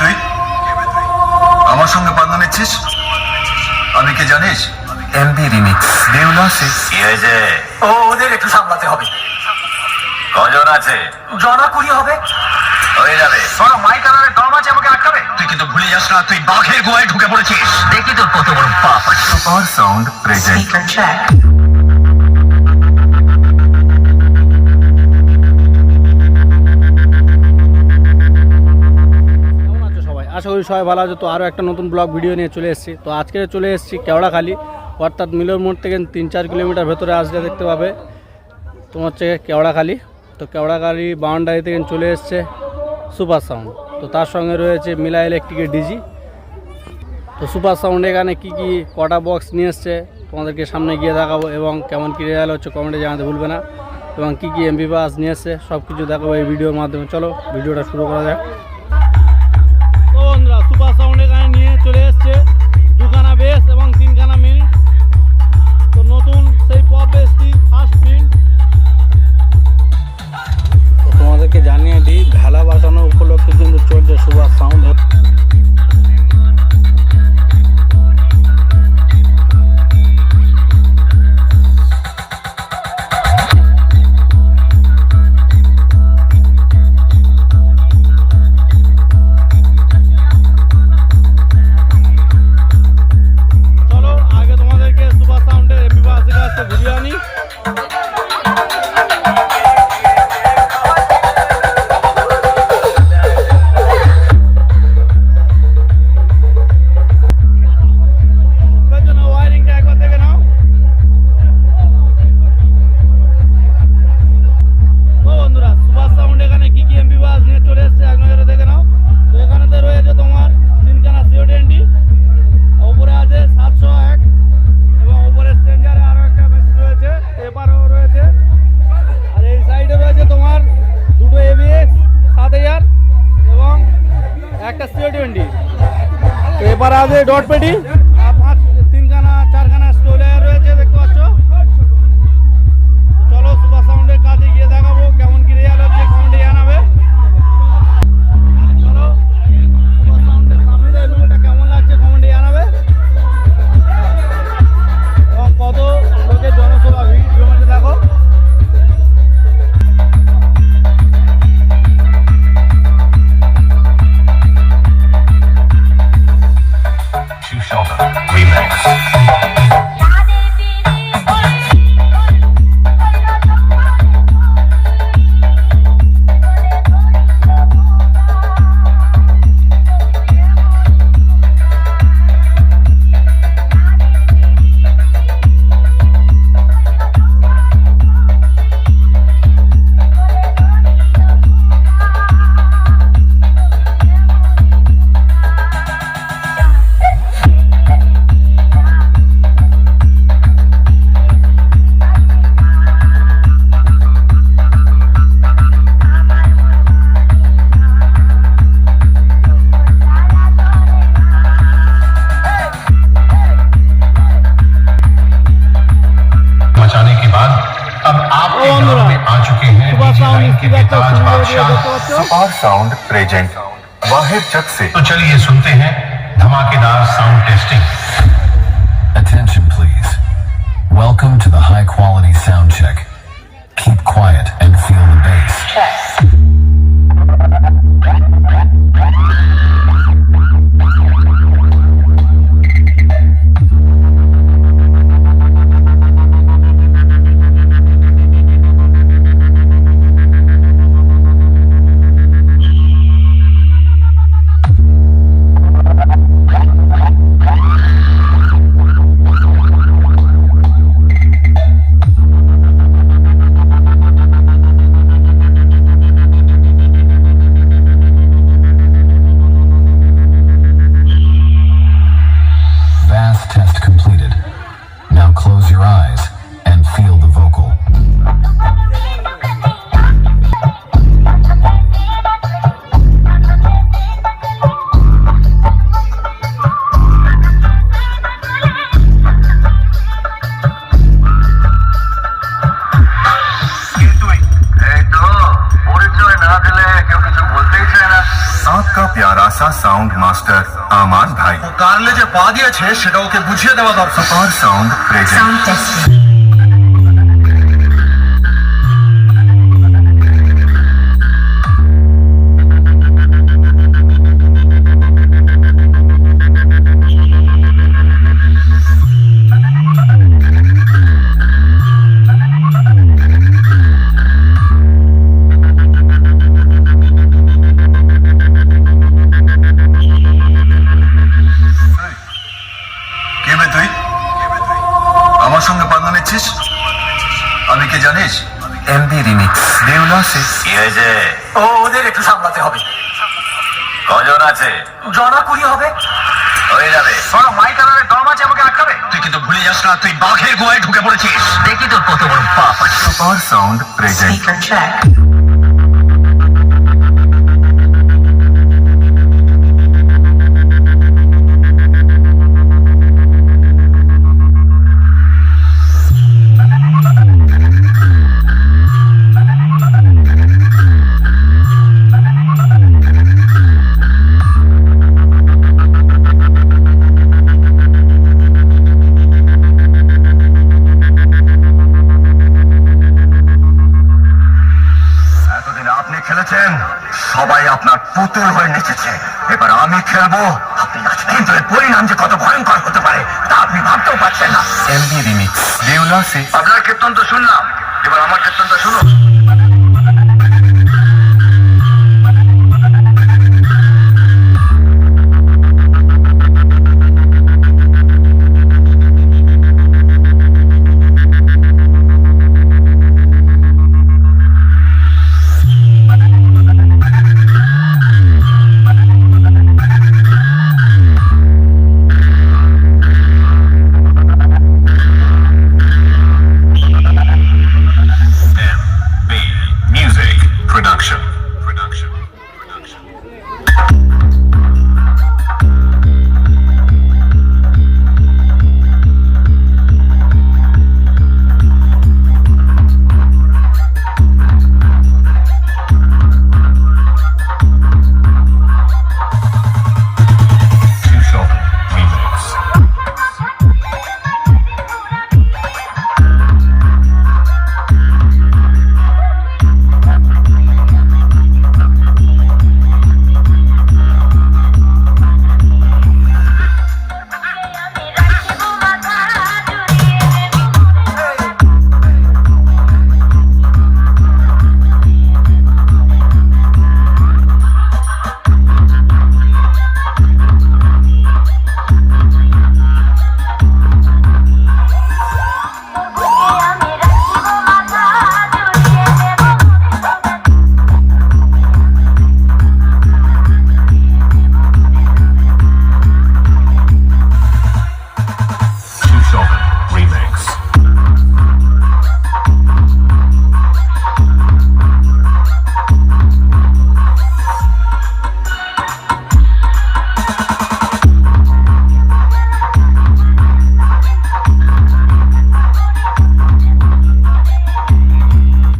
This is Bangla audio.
তুই? আমার সঙ্গে পান্না নিচ্ছিস? আমি কি জানিস? এমবি রিমিক্স দেউলা সে। কি হয়েছে? ও ওদের একটু সামলাতে হবে। কজন আছে? জনা কুড়ি হবে। হয়ে যাবে। শোনো মাইক দম আছে আমাকে আটকাবে তুই কিন্তু ভুলে যাস না তুই বাঘের গোয়ায় ঢুকে পড়েছিস। দেখি তোর কত বড় পাপ আছে সুপার সাউন্ড প্রেজেন্ট আশা করি সবাই ভালো আছো। তো আরও একটা নতুন ব্লগ ভিডিও নিয়ে চলে এসেছি। তো আজকে চলে এসেছি কেওড়াখালি। অর্থাৎ মিলর মোড় থেকে তিন চার কিলোমিটার ভেতরে আসলে দেখতে পাবে। তোমার হচ্ছে কেওড়াখালি। তো কেওড়াখালি বাউন্ডারি থেকে চলে এসছে সুপার সাউন্ড। তো তার সঙ্গে রয়েছে মিলা ইলেকট্রিকের ডিজি। তো সুপার সাউন্ড এখানে কী কী কটা বক্স নিয়ে এসছে তোমাদেরকে সামনে গিয়ে দেখাবো এবং কেমন কী রেজাল্ট হচ্ছে কমেন্টে জানাতে ভুলবে না। এবং কী কী এমবি বাস নিয়ে এসছে সব কিছু দেখাবো এই ভিডিওর মাধ্যমে। চলো, ভিডিওটা শুরু করা যাক। তো এপারে আছে की भी Taj Badshah super sound present. वाहिर चक से। तो चलिए सुनते हैं धमाकेदार sound testing. Attention please welcome to the high quality sound check keep quiet and feel the bass check का प्यारा सा साउंड मास्टर आमान भाई কারলে যে পা দিয়েছে সেটা ওকে বুঝিয়ে দেওয়া দরকার सुपर साउंड प्रेजेंट মিসেস কি ও ওদের একটু সামলাতে হবে। কজন আছে? জনা কুড়ি হবে। হয়ে যাবে। শোনো মাই কালারের দম আছে আমাকে আটকাবে? তুই কিন্তু ভুলে যাস না তুই বাঘের গোয়ায় ঢুকে পড়েছিস। দেখি তোর কত বড় পাপ। Super sound present speaker track এবার আমি খেলব। আপনি নাচবেন। কিন্তু এর পরিণাম যে কত ভয়ঙ্কর হতে পারে তা আপনি ভাবতেও পারছেন না। MB remix. দেউলা সে আপনার কীর্তন তো শুনলাম। এবার আমার কীর্তনটা শুনুন।